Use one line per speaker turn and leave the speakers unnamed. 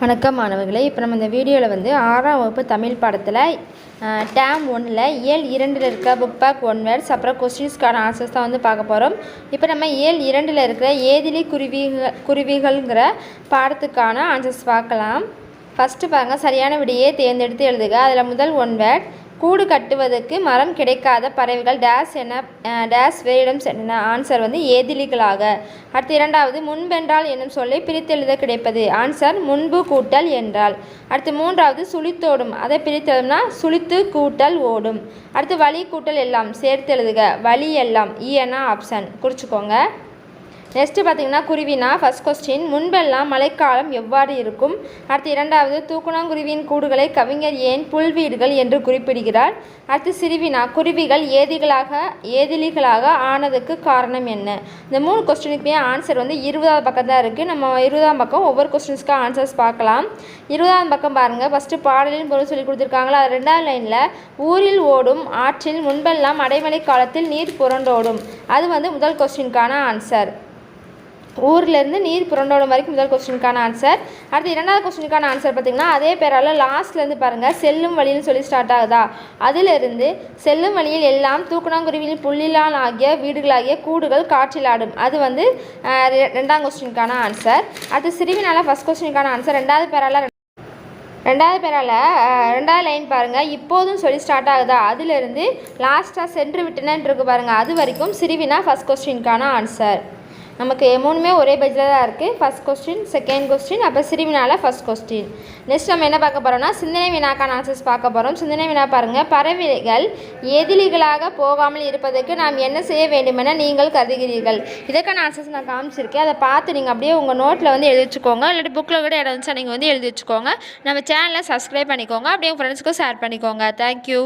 வணக்கம் மாணவர்களே. இப்போ நம்ம இந்த வீடியோவில் வந்து ஆறாம் வகுப்பு தமிழ் பாடத்தில் டேம் ஒன்றில் ஏழ் இரண்டில் இருக்க புக் பேக் ஒன் வேர்ட்ஸ் அப்புறம் கொஸ்டின்ஸ்க்கான ஆன்சர்ஸ் தான் வந்து பார்க்க போகிறோம் இப்போ நம்ம இயல் இரண்டில் இருக்கிற ஏதிலி குருவிகள் குருவிகள்ங்கிற பாடத்துக்கான ஆன்சர்ஸ் பார்க்கலாம். ஃபஸ்ட்டு பாருங்கள் சரியான விடையே தேர்ந்தெடுத்து எழுதுக. அதில் முதல் ஒன் வேர்ட் கூடு கட்டுவதற்கு மரம் கிடைக்காத பறவைகள் டேஸ் என அஹ், டேஸ் வேறிடம் சென்றன. ஆன்சர் வந்து ஏதிலிகளாக. அடுத்து இரண்டாவது முன்பென்றால் என்னும் சொல்லை பிரித்தெழுத கிடைப்பது. ஆன்சர் முன்பு கூட்டல் என்றால். அடுத்து மூன்றாவது சுழித்தோடும். அதை பிரித்தெழுதுனா சுழித்து கூட்டல் ஓடும். அடுத்து வழி கூட்டல் எல்லாம் சேர்த்து எழுதுக வழி எல்லாம் e ஈயனா ஆப்ஷன் குறிச்சிக்கோங்க. நெக்ஸ்ட்டு பார்த்தீங்கன்னா குருவினா ஃபஸ்ட் கொஸ்டின் முன்பெல்லாம் மழைக்காலம் எவ்வாறு இருக்கும்? அடுத்து இரண்டாவது தூக்குணாங்குருவியின் கூடுகளை கவிஞர் ஏன் புல்வீடுகள் என்று குறிப்பிடுகிறார்? அடுத்து சிறுவினா குருவிகள் ஏதிகளாக ஏதிலிகளாக ஆனதுக்கு காரணம் என்ன? இந்த மூணு கொஸ்டினுக்குமே ஆன்சர் வந்து இருபதாவது பக்கம் தான் இருக்குது நம்ம இருபதாம் பக்கம் ஒவ்வொரு கொஸ்டின்ஸ்க்கு ஆன்சர்ஸ் பார்க்கலாம். இருபதாம் பக்கம் பாருங்கள் ஃபஸ்ட்டு பாடலின் பொருள் சொல்லி கொடுத்துருக்காங்களா? அது ரெண்டாவது லைனில் ஊரில் ஓடும் ஆற்றில் முன்பெல்லாம் அடைமழை காலத்தில் நீர் புரண்டோடும். அது வந்து முதல் கொஸ்டினுக்கான ஆன்சர் ஊர்லேருந்து நீர் புரண்டோடும் வரைக்கும் முதல் கொஸ்டினுக்கான ஆன்சர் அடுத்து இரண்டாவது கொஸ்டினுக்கான ஆன்சர் பார்த்தீங்கன்னா அதே பேரால் லாஸ்ட்லேருந்து பாருங்கள் செல்லும் வழின்னு சொல்லி ஸ்டார்ட் ஆகுதா? அதிலிருந்து செல்லும் வழியில் எல்லாம் தூக்குனாங்குருவியில் புள்ளிலான் ஆகிய வீடுகளாகிய கூடுகள் காற்றில் ஆடும் அது வந்து ரெ- ரெண்டாம் கொஸ்டினுக்கான ஆன்சர் அடுத்து சிறுவினால் ஃபஸ்ட் கொஸ்டினுக்கான ஆன்சர் ரெண்டாவது பேரால் ரெண்டாவது பேரால் ரெண்டாவது லைன் பாருங்கள் இப்போதும் சொல்லி ஸ்டார்ட் ஆகுதா? அதிலிருந்து லாஸ்ட்டாக சென்று விட்டனன்னு இருக்கு பாருங்கள் அது வரைக்கும் சிறுவினா ஃபஸ்ட் கொஸ்டினுக்கான ஆன்சர் நமக்கு மூணுமே ஒரே பேஜில் தான் இருக்குது ஃபஸ்ட் கொஸ்டின் செகண்ட் கொஸ்டின் அப்போ சிறுவினால ஃபஸ்ட் கொஸ்டின் நெக்ஸ்ட் நம்ம என்ன பார்க்க போகிறோம்னா சிந்தனை வினாக்கான ஆன்சர்ஸ் பார்க்க போகிறோம் சிந்தனை வினா பாருங்கள் பறவைகள் எதிரிகளாக போகாமல் இருப்பதற்கு நாம் என்ன செய்ய வேண்டுமென நீங்கள் கருதுகிறீர்கள். இதற்கான ஆன்சர்ஸ் நான் காமிச்சிருக்கேன். அதை பார்த்து நீங்கள் அப்படியே உங்கள் நோட்டில் வந்து எழுதி வச்சுக்கோங்க. இல்லாட்டி புக்கில் கூட இடம் இருந்துச்சா நீங்கள் வந்து எழுதி வச்சுக்கோங்க. நம்ம சேனலை சப்ஸ்கிரைப் பண்ணிக்கோங்க. அப்படியே உங்கள் ஃப்ரெண்ட்ஸ்க்கும் ஷேர் பண்ணிக்கோங்க. தேங்க்யூ